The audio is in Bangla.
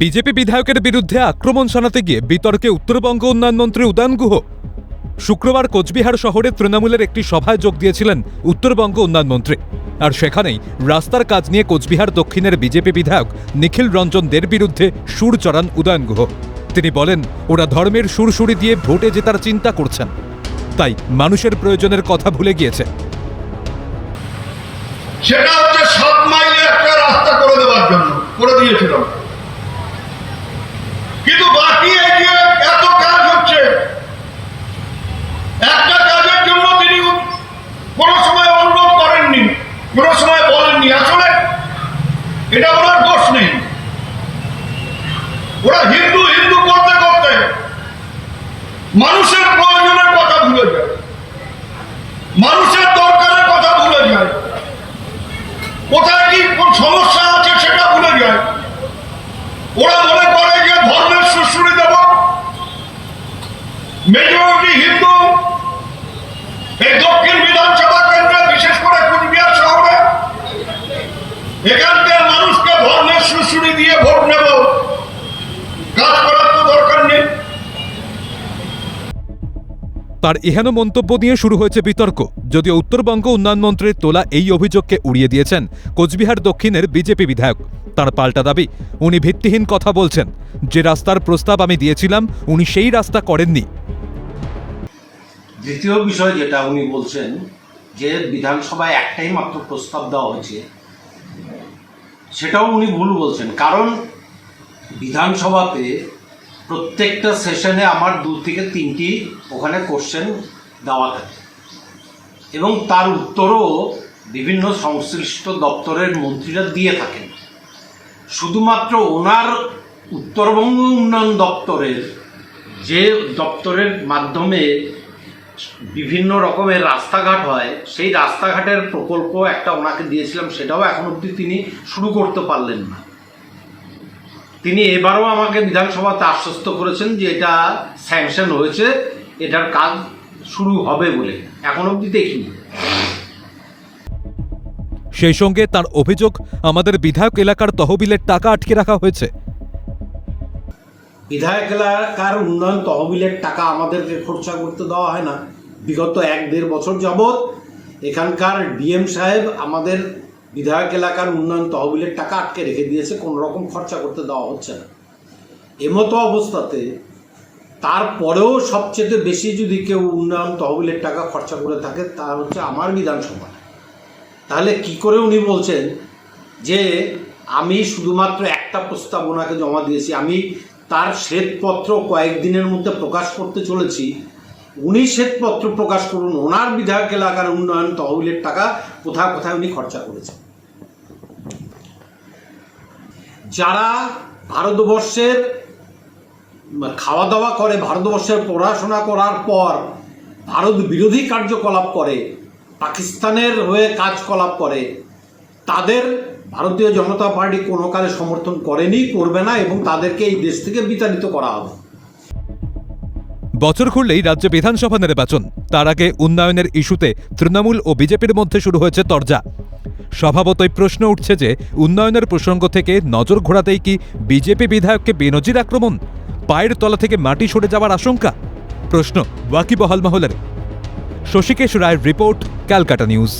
বিজেপি বিধায়কের বিরুদ্ধে আক্রমণ শানাতে গিয়ে বিতর্কে উত্তরবঙ্গ উন্নয়ন মন্ত্রী উদয়ন গুহ শুক্রবার কোচবিহার শহরে তৃণমূলের একটি সভায় যোগ দিয়েছিলেন উত্তরবঙ্গ উন্নয়ন মন্ত্রী। আর সেখানেই রাস্তার কাজ নিয়ে কোচবিহার দক্ষিণের বিজেপি বিধায়ক নিখিল রঞ্জন দের বিরুদ্ধে সুর চড়ান উদয়ন গুহ। তিনি বলেন, ওরা ধর্মের সুরসুরি দিয়ে ভোটে জেতার চিন্তা করছেন। তাই মানুষের প্রয়োজনের কথা ভুলে গিয়েছে। সেটা হচ্ছে সাত মাইলে একটা রাস্তা করে দেওয়ার জন্য, করে দিয়েছিলাম কিন্তু বাকি এই যে এত কাজ হচ্ছে একটা কাজের জন্য তিনি কোনো সময় অনুরোধ করেননি কোনো সময় বলেননি আসলে এটা ওনার দোষ নেই। ওরা হিন্দু হিন্দু করতে করতে মানুষের প্রয়োজনের কথা ভুলে যায় মানুষের দরকারের কথা ভুলে যায় কোথায় কি কোন সমস্যা আছে সেটা ভুলে যায় ওরা মনে করে যে ধর্মের সুশ্রুতি দেব মেজরিটি হিন্দু এই দক্ষিণ বিধানসভা কেন্দ্রে বিশেষ করে কুচবিহার শহরে এখানকার মানুষকে ধর্মের সুশ্রুতি দিয়ে ভোট নেব। কাজ করার তো দরকার নেই। তার এহেন মন্তব্য নিয়ে শুরু হয়েছে বিতর্ক। যদিও উত্তরবঙ্গ উন্নয়ন মন্ত্রীর তোলা এই অভিযোগকে উড়িয়ে দিয়েছেন কোচবিহার দক্ষিণের বিজেপি বিধায়ক। তার পাল্টা দাবি উনি ভিত্তিহীন কথা বলছেন। যে রাস্তার প্রস্তাব আমি দিয়েছিলাম উনি সেই রাস্তা করেননি। দ্বিতীয় বিষয় যেটা উনি বলছেন যে বিধানসভায় একটাই মাত্র প্রস্তাব দেওয়া হয়েছে সেটাও উনি ভুল বলছেন। কারণ বিধানসভাতে প্রত্যেকটা সেশনে আমার দু থেকে তিনটি ওখানে কোশ্চেন দেওয়া থাকে। এবং তার উত্তরও বিভিন্ন সংশ্লিষ্ট দপ্তরের মন্ত্রীরা দিয়ে থাকেন। শুধুমাত্র ওনার উত্তরবঙ্গ উন্নয়ন দপ্তরের যে দপ্তরের মাধ্যমে বিভিন্ন রকমের রাস্তাঘাট হয়। সেই রাস্তাঘাটের প্রকল্প একটা ওনাকে দিয়েছিলাম, সেটাও এখন অবধি তিনি শুরু করতে পারলেন না। তিনি এবারও আমাকে বিধানসভাতে আশ্বস্ত করেছেন যে এটা স্যাংশন হয়েছে, এটার কাজ শুরু হবে বলে। এখন অবধি দেখিনি। সেই সঙ্গে তার অভিযোগ, আমাদের বিধায়ক এলাকার তহবিলের টাকা আটকে রাখা হয়েছে। বিধায়ক এলাকার উন্নয়ন তহবিলের টাকা আমাদেরকে খরচা করতে দেওয়া হয় না? বিগত এক দেড় বছর যাবৎ এখানকার ডিএম সাহেব আমাদের বিধায়ক এলাকার উন্নয়ন তহবিলের টাকা আটকে রেখে দিয়েছে, কোনো রকম খরচা করতে দেওয়া হচ্ছে না। এমতো অবস্থাতে তারপরেও সবচেয়ে বেশি যদি কেউ উন্নয়ন তহবিলের টাকা খরচা করে থাকে তা হচ্ছে আমার বিধানসভা। তাহলে কি করে উনি বলছেন যে, আমি শুধুমাত্র একটা প্রস্তাব ওনাকে জমা দিয়েছি, আমি তার শ্বেতপত্র কয়েকদিনের মধ্যে প্রকাশ করতে চলেছি। উনি শ্বেতপত্র প্রকাশ করুন, ওনার বিধায়ক এলাকার উন্নয়ন তহবিলের টাকা কোথায় কোথায় উনি খরচা করেছেন। যারা ভারতবর্ষের খাওয়া দাওয়া করে, ভারতবর্ষের পড়াশোনা করার পর ভারত বিরোধী কার্যকলাপ করে, পাকিস্তানের হয়ে কাজকলাপ করে, তাদের ভারতীয় জনতা পার্টি কোনো কালে সমর্থন করেনি, করবে না এবং তাদেরকে এই দেশ থেকে বিতাড়িত করা হবে। বছর খুললেই রাজ্য বিধানসভা নির্বাচন। তার আগে উন্নয়নের ইস্যুতে তৃণমূল ও বিজেপির মধ্যে শুরু হয়েছে তরজা। স্বভাবতই প্রশ্ন উঠছে যে, উন্নয়নের প্রসঙ্গ থেকে নজর ঘোরাতেই কি বিজেপি বিধায়ককে বেনজির আক্রমণ? পায়ের তলা থেকে মাটি সরে যাওয়ার আশঙ্কা? প্রশ্ন ওয়াকিবহাল মহলের। শশীকেশ রায়ের রিপোর্ট, ক্যালকাটা নিউজ।